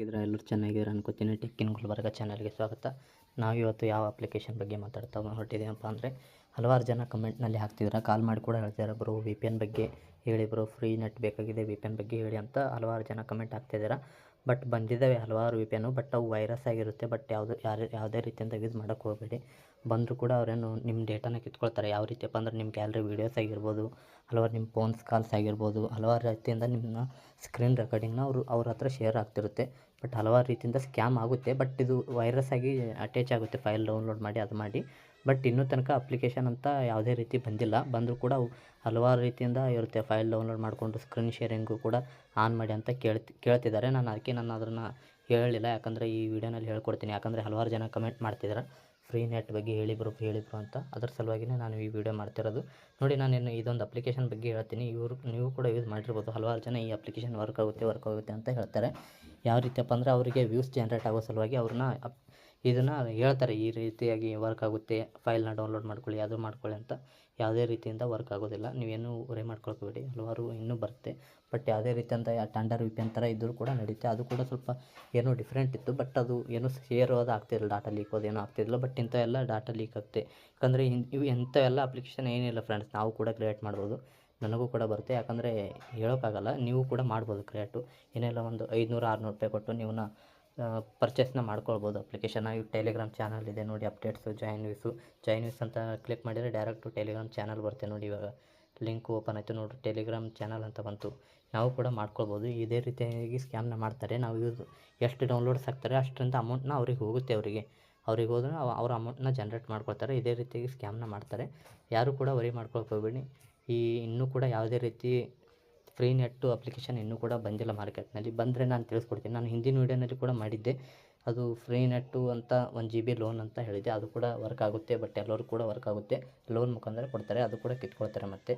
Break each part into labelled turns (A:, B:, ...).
A: ಹೇಗಿದ್ರೆ ಎಲ್ಲರೂ ಚೆನ್ನಾಗಿದ್ದಾರೆ ಅನ್ಕೋತೀನಿ. ಟೆಕ್ಕಿನ ಗುಲ್ಬರ್ಗ ಚಾನಲ್ಗೆ ಸ್ವಾಗತ. ನಾವು ಇವತ್ತು ಯಾವ ಅಪ್ಲಿಕೇಶನ್ ಬಗ್ಗೆ ಮಾತಾಡ್ತಾ ಹೊರಟಿದ್ದೀವಪ್ಪ ಅಂದರೆ, ಹಲವಾರು ಜನ ಕಮೆಂಟ್ನಲ್ಲಿ ಹಾಕ್ತಿದ್ರೆ ಕಾಲ್ ಮಾಡಿ ಕೂಡ ಹೇಳ್ತಿದ್ದಾರೆ ಬ್ರೋ ವಿ ಪಿ ಎನ್ ಬಗ್ಗೆ ಹೇಳಿ ಬ್ರೋ ಫ್ರೀ ನೆಟ್ ಬೇಕಾಗಿದೆ ವಿ ಪಿ ಎನ್ ಬಗ್ಗೆ ಹೇಳಿ ಅಂತ ಹಲವಾರು ಜನ ಕಮೆಂಟ್ ಹಾಕ್ತಿದ್ದೀರ ಬಟ್ ಬಂದಿದ್ದಾವೆ ಹಲವಾರು ವಿ ಪಿ ಎನ್ನು ಬಟ್ ಅವು ವೈರಸ್ ಆಗಿರುತ್ತೆ ಬಟ್ ಯಾವುದು, ಯಾರು, ಯಾವುದೇ ರೀತಿಯಿಂದ ಯೂಸ್ ಮಾಡೋಕ್ಕೆ ಹೋಗಬೇಡಿ. ಬಂದರೂ ಕೂಡ ಅವರೇನು ನಿಮ್ಮ ಡೇಟಾನ ಕಿತ್ಕೊಳ್ತಾರೆ. ಯಾವ ರೀತಿಯಪ್ಪ ಅಂದ್ರೆ ನಿಮ್ಮ ಗ್ಯಾಲರಿ ವೀಡಿಯೋಸ್ ಆಗಿರ್ಬೋದು, ಹಲವಾರು ನಿಮ್ಮ ಫೋನ್ಸ್ ಕಾಲ್ಸ್ ಆಗಿರ್ಬೋದು, ಹಲವಾರು ರೀತಿಯಿಂದ ನಿಮ್ಮ ಸ್ಕ್ರೀನ್ ರೆಕಾರ್ಡಿಂಗ್ನ ಅವರು, ಅವ್ರ ಹತ್ರ ಶೇರ್ ಆಗ್ತಿರುತ್ತೆ. ಬಟ್ ಹಲವಾರು ರೀತಿಯಿಂದ ಸ್ಕ್ಯಾಮ್ ಆಗುತ್ತೆ. ಬಟ್ ಇದು ವೈರಸ್ ಆಗಿ ಅಟ್ಯಾಚ್ ಆಗುತ್ತೆ ಫೈಲ್ ಡೌನ್ಲೋಡ್ ಮಾಡಿ, ಅದು ಮಾಡಿ. ಬಟ್ ಇನ್ನೂ ತನಕ ಅಪ್ಲಿಕೇಶನ್ ಅಂತ ಯಾವುದೇ ರೀತಿ ಬಂದಿಲ್ಲ. ಬಂದರೂ ಕೂಡ ಹಲವಾರು ರೀತಿಯಿಂದ ಇರುತ್ತೆ. ಫೈಲ್ ಡೌನ್ಲೋಡ್ ಮಾಡಿಕೊಂಡು ಸ್ಕ್ರೀನ್ ಶೇರಿಂಗು ಕೂಡ ಆನ್ ಮಾಡಿ ಅಂತ ಕೇಳ್ತಿ, ಕೇಳ್ತಿದ್ದಾರೆ. ನಾನು ಅದಕ್ಕೆ ನಾನು ಅದನ್ನು ಹೇಳಲಿಲ್ಲ ಯಾಕಂದರೆ ಈ ವಿಡಿಯೋನಲ್ಲಿ ಹೇಳ್ಕೊಡ್ತೀನಿ. ಯಾಕಂದರೆ ಹಲವಾರು ಜನ ಕಮೆಂಟ್ ಮಾಡ್ತಿದ್ದಾರೆ ಫ್ರೀ ನೆಟ್ ಬಗ್ಗೆ ಹೇಳಿ ಬ್ರೋ ಹೇಳಿ ಬ್ರೋ ಅಂತ. ಅದ್ರ ಸಲುವಾಗಿನೇ ನಾನು ಈ ವಿಡಿಯೋ ಮಾಡ್ತಿರೋದು. ನೋಡಿ, ನಾನು ಇದೊಂದು ಅಪ್ಲಿಕೇಶನ್ ಬಗ್ಗೆ ಹೇಳ್ತೀನಿ. ಇವರು, ನೀವು ಕೂಡ ಯೂಸ್ ಮಾಡಿರ್ಬೋದು. ಹಲವಾರು ಜನ ಈ ಅಪ್ಲಿಕೇಶನ್ ವರ್ಕ್ ಆಗುತ್ತೆ ವರ್ಕ್ ಆಗುತ್ತೆ ಅಂತ ಹೇಳ್ತಾರೆ. ಯಾವ ರೀತಿಯಪ್ಪ ಅಂದರೆ ಅವರಿಗೆ ವ್ಯೂಸ್ ಜನ್ರೇಟ್ ಆಗೋ ಸಲುವಾಗಿ ಅವ್ರನ್ನ ಇದನ್ನು ಹೇಳ್ತಾರೆ ಈ ರೀತಿಯಾಗಿ ವರ್ಕ್ ಆಗುತ್ತೆ ಫೈಲ್ನ ಡೌನ್ಲೋಡ್ ಮಾಡ್ಕೊಳ್ಳಿ, ಅದು ಮಾಡ್ಕೊಳ್ಳಿ ಅಂತ. ಯಾವುದೇ ರೀತಿಯಿಂದ ವರ್ಕ್ ಆಗೋದಿಲ್ಲ. ನೀವೇನು ಹೊರೆ ಮಾಡ್ಕೊಳ್ಬೇಡಿ ಹಲವಾರು ಇನ್ನೂ ಬರುತ್ತೆ. ಬಟ್ ಯಾವುದೇ ರೀತಿಯಿಂದ ಟಂಡರ್ ವಿಪಿ ಥರ ಇದ್ದರೂ ಕೂಡ ನಡೆಯುತ್ತೆ ಅದು ಕೂಡ ಸ್ವಲ್ಪ ಏನೋ ಡಿಫ್ರೆಂಟ್ ಇತ್ತು. ಬಟ್ ಅದು ಏನೋ ಶೇರ್ ಅದು ಆಗ್ತಿರಲಿಲ್ಲ ಡಾಟಾ ಲೀಕ್ ಅದೇನೋ ಆಗ್ತಿರಲಿಲ್ಲ ಬಟ್ ಇಂಥವೆಲ್ಲ ಡಾಟಾ ಲೀಕ್ ಆಗುತ್ತೆ. ಯಾಕಂದರೆ ಇವು ಇಂಥವೆಲ್ಲ ಅಪ್ಲಿಕೇಶನ್ ಏನಿಲ್ಲ ಫ್ರೆಂಡ್ಸ್ ನಾವು ಕೂಡ ಕ್ರಿಯೇಟ್ ಮಾಡ್ಬೋದು. ನನಗೂ ಕೂಡ ಬರುತ್ತೆ. ಯಾಕಂದರೆ ಹೇಳೋಕ್ಕಾಗಲ್ಲ. ನೀವು ಕೂಡ ಮಾಡ್ಬೋದು ಕ್ರಿಯೇಟು ಏನೆಲ್ಲ ಒಂದು ಐದುನೂರು, ಆರುನೂರು ರೂಪಾಯಿ ಕೊಟ್ಟು ನೀವನ್ನ ಪರ್ಚೇಸ್ನ ಮಾಡ್ಕೊಳ್ಬೋದು. ಅಪ್ಲಿಕೇಶನ್ ಇವು ಟೆಲಿಗ್ರಾಮ್ ಚಾನಲ್ ಇದೆ ನೋಡಿ updates join views join views ಅಂತ ಕ್ಲಿಕ್ ಮಾಡಿದರೆ ಡೈರೆಕ್ಟು ಟೆಲಿಗ್ರಾಮ್ ಚಾನಲ್ ಬರುತ್ತೆ ನೋಡಿ ಇವಾಗ. ಲಿಂಕ್ ಓಪನ್ ಆಯಿತು ನೋಡಿ ಟೆಲಿಗ್ರಾಮ್ ಚಾನಲ್ ಅಂತ ಬಂತು. ನಾವು ಕೂಡ ಮಾಡ್ಕೊಳ್ಬೋದು. ಇದೇ ರೀತಿಯಾಗಿ ಸ್ಕ್ಯಾಮ್ನ ಮಾಡ್ತಾರೆ. ನಾವು ಯೂಸ್ ಎಷ್ಟು ಡೌನ್ಲೋಡ್ಸ್ ಆಗ್ತಾರೆ ಅಷ್ಟರಿಂದ ಅಮೌಂಟ್ನ ಅವ್ರಿಗೆ ಹೋಗುತ್ತೆ ಅವರಿಗೆ. ಅವ್ರಿಗೆ ಹೋದ್ರೆ ಅವ, ಅವ್ರ ಅಮೌಂಟ್ನ ಜನ್ರೇಟ್ ಮಾಡ್ಕೊಳ್ತಾರೆ. ಇದೇ ರೀತಿಯಾಗಿ ಸ್ಕ್ಯಾಮ್ನ ಮಾಡ್ತಾರೆ. ಯಾರು ಕೂಡ ವರಿ ಮಾಡ್ಕೊಳ್ಕೋಬೇಡಿ ಈ, ಇನ್ನೂ ಕೂಡ ಯಾವುದೇ ರೀತಿ ಫ್ರೀ ನೆಟ್ಟು ಅಪ್ಲಿಕೇಶನ್ ಇನ್ನೂ ಕೂಡ ಬಂದಿಲ್ಲ ಮಾರ್ಕೆಟ್ನಲ್ಲಿ. ಬಂದರೆ ನಾನು ತಿಳಿಸ್ಕೊಡ್ತೀನಿ. ನಾನು ಹಿಂದಿನ ವೀಡಿಯೋನಲ್ಲಿ ಕೂಡ ಮಾಡಿದ್ದೆ. ಅದು ಫ್ರೀ ನೆಟ್ಟು ಅಂತ ಒಂದು ಜಿ ಬಿ ಲೋನ್ ಅಂತ ಹೇಳಿದೆ ಅದು ಕೂಡ ವರ್ಕ್ ಆಗುತ್ತೆ. ಬಟ್ ಎಲ್ಲರೂ ಕೂಡ ವರ್ಕ್ ಆಗುತ್ತೆ. ಲೋನ್ ಮುಖಾಂತರ ಕೊಡ್ತಾರೆ. ಅದು ಕೂಡ ಕಿತ್ಕೊಳ್ತಾರೆ ಮತ್ತೆ.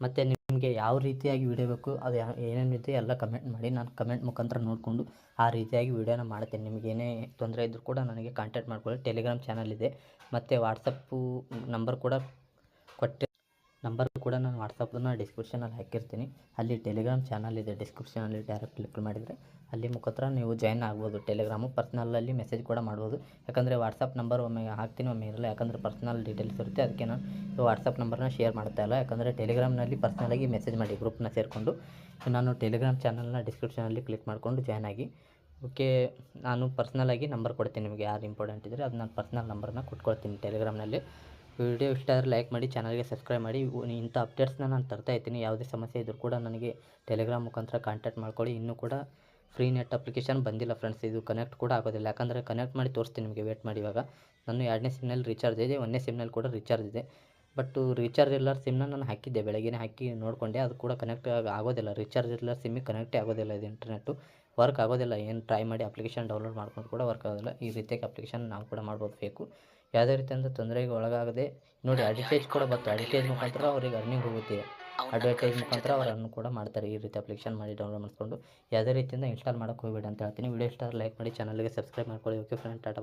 A: ಮತ್ತು ನಿಮಗೆ ಯಾವ ರೀತಿಯಾಗಿ ವಿಡಿಯೋ ಬೇಕು, ಅದು ಏನೇನಿದೆ ಎಲ್ಲ ಕಮೆಂಟ್ ಮಾಡಿ. ನಾನು ಕಮೆಂಟ್ ಮುಖಾಂತರ ನೋಡಿಕೊಂಡು ಆ ರೀತಿಯಾಗಿ ವಿಡಿಯೋನ ಮಾಡ್ತೇನೆ. ನಿಮಗೆ ಏನೇ ತೊಂದರೆ ಇದ್ದರೂ ಕೂಡ ನನಗೆ ಕಾಂಟ್ಯಾಕ್ಟ್ ಮಾಡ್ಕೊಳ್ಳಿ. ಟೆಲಿಗ್ರಾಮ್ ಚಾನಲ್ ಇದೆ. ಮತ್ತು ವಾಟ್ಸಪ್ಪು ನಂಬರ್ ಕೂಡ ಕೊಟ್ಟೆ ನಂಬರ್ ಕೂಡ ನಾನು ವಾಟ್ಸಪ್ಪನ್ನ ಡಿಸ್ಕ್ರಿಪ್ಷನಲ್ಲಿ ಹಾಕಿರ್ತೀನಿ. ಅಲ್ಲಿ ಟೆಲಿಗ್ರಾಮ್ ಚಾನಲ್ ಇದೆ. ಡಿಸ್ಕ್ರಿಪ್ಷನಲ್ಲಿ ಡೈರೆಕ್ಟ್ ಕ್ಲಿಕ್ ಮಾಡಿದರೆ ಅಲ್ಲಿ ಮುಖಾಂತರ ನೀವು ಜಾಯ್ನ್ ಆಗ್ಬೋದು. ಟೆಲಿಗ್ರಾಮು ಪರ್ಸ್ನಲಲ್ಲಿ ಮೆಸೇಜ್ ಕೂಡ ಮಾಡ್ಬೋದು. ಯಾಕಂದರೆ ವಾಟ್ಸಪ್ ನಂಬರ್ ಒಮ್ಮೆ ಹಾಕ್ತೀನಿ, ಒಮ್ಮೆ ಇರಲ್ಲ. ಯಾಕಂದರೆ ಪರ್ಸ್ನಲ್ ಡೀಟೇಲ್ಸ್ ಇರುತ್ತೆ. ಅದಕ್ಕೆ ನಾನು ವಾಟ್ಸಪ್ ನಂಬರ್ನ ಶೇರ್ ಮಾಡ್ತಾ ಇಲ್ಲ. ಯಾಕಂದರೆ ಟೆಲಿಗ್ರಾಮ್ನಲ್ಲಿ ಪರ್ಸ್ನಲಾಗಿ ಮೆಸೇಜ್ ಮಾಡಿ ಗ್ರೂಪ್ನ ಸೇರಿಕೊಂಡು ನಾನು ಟೆಲಿಗ್ರಾಮ್ ಚಾನಲ್ನ ಡಿಸ್ಕ್ರಿಪ್ಷನಲ್ಲಿ ಕ್ಲಿಕ್ ಮಾಡಿಕೊಂಡು ಜಾಯ್ನ್ ಆಗಿ, ಓಕೆ, ನಾನು ಪರ್ಸ್ನಲಾಗಿ ನಂಬರ್ ಕೊಡ್ತೀನಿ ನಿಮಗೆ. ಯಾರು ಇಂಪಾರ್ಟೆಂಟ್ ಇದ್ದರೆ ಅದು ನಾನು ಪರ್ಸ್ನಲ್ ನಂಬರ್ನ ಕೊಟ್ಕೊಳ್ತೀನಿ ಟೆಲಿಗ್ರಾಮ್ನಲ್ಲಿ ವಿಡಿಯೋ ಇಷ್ಟ ಆದರೆ ಲೈಕ್ ಮಾಡಿ, ಚಾನಲ್ಗೆ ಸಬ್ಸ್ಕ್ರೈಬ್ ಮಾಡಿ. ಇಂಥ ಅಪ್ಡೇಟ್ಸ್ನ ನಾನು ತರ್ತಾ ಇರ್ತೀನಿ ಯಾವುದೇ ಸಮಸ್ಯೆ ಇದ್ದರೂ ಕೂಡ ನನಗೆ ಟೆಲಿಗ್ರಾಮ್ ಮುಖಾಂತರ ಕಾಂಟ್ಯಾಕ್ಟ್ ಮಾಡ್ಕೊಳ್ಳಿ. ಇನ್ನೂ ಕೂಡ ಫ್ರೀ ನೆಟ್ ಅಪ್ಲಿಕೇಶನ್ ಬಂದಿಲ್ಲ ಫ್ರೆಂಡ್ಸ್ ಇದು ಕನೆಕ್ಟ್ ಕೂಡ ಆಗೋದಿಲ್ಲ. ಯಾಕಂದರೆ ಕನೆಕ್ಟ್ ಮಾಡಿ ತೋರಿಸ್ತೀನಿ ನಿಮಗೆ ವೇಟ್ ಮಾಡಿ ಇವಾಗ. ನಾನು ಎರಡನೇ ಸಿಮ್ನಲ್ಲಿ ರೀಚಾರ್ಜ್ ಇದೆ, ಒಂದನೇ ಸಿಮ್ನಲ್ಲಿ ಕೂಡ ರೀಚಾರ್ಜ್ ಇದೆ. ಬಟ್ಟು ರೀಚಾರ್ಜ್ ಇಲ್ಲ ಸಿಮ್ನ ನಾನು ಹಾಕಿದ್ದೆ ಬೆಳಗ್ಗೆ ಹಾಕಿ ನೋಡಿಕೊಂಡೆ. ಅದು ಕೂಡ ಕನೆಕ್ಟ್ ಆಗೋದಿಲ್ಲ. ರೀಚಾರ್ಜ್ ಇಲ್ಲ ಸಿಮ್ಮಿಗೆ ಕನೆಕ್ಟೇ ಆಗೋದಿಲ್ಲ ಇದು ಇಂಟರ್ನೆಟ್ಟು ವರ್ಕ್ ಆಗೋದಿಲ್ಲ. ಏನು ಟ್ರೈ ಮಾಡಿ ಅಪ್ಲಿಕೇಶನ್ ಡೌನ್ಲೋಡ್ ಮಾಡ್ಕೊಂಡು ಕೂಡ ವರ್ಕ್ ಆಗೋದಿಲ್ಲ. ಈ ರೀತಿಯಾಗಿ ಅಪ್ಲಿಕೇಶನ್ ನಾವು ಕೂಡ ಮಾಡ್ಬೋದು ಬೇಕು ಯಾವುದೇ ರೀತಿಯಿಂದ ತೊಂದರೆಗೆ ಒಳಗಾಗದೆ ನೋಡಿ ಅಡ್ವರ್ಟೈಸ್ ಕೂಡ ಬರ್ತದೆ ಅಡ್ವರ್ಟೈಸ್ ಮುಖಾಂತರ ಅವ್ರಿಗೆ ಅರ್ನಿಂಗ್ ಹೋಗುತ್ತೆ. ಅಡ್ವರ್ಟೈಸ್ ಮುಖಾಂತರ ಅವ್ರು ಅರ್ನ್ ಕೂಡ ಮಾಡ್ತಾರೆ ಈ ರೀತಿ ಅಪ್ಲಿಕೇಶನ್ ಮಾಡಿ ಡೌನ್ಲೋಡ್ ಮಾಡಿಕೊಂಡು. ಯಾವುದೇ ರೀತಿಯಿಂದ ಇನ್ಸ್ಟಾಲ್ ಮಾಡೋಕ್ಕೆ ಹೋಗಬೇಡಿ ಅಂತ ಹೇಳ್ತೀನಿ. ವಿಡಿಯೋ ಇಷ್ಟ ಲೈಕ್ ಮಾಡಿ ಚಾನಲ್ಗೆ ಸಬ್ಸ್ಕ್ರೈಬ್ ಮಾಡ್ಕೊಳ್ಳಿ. Okay friend Tata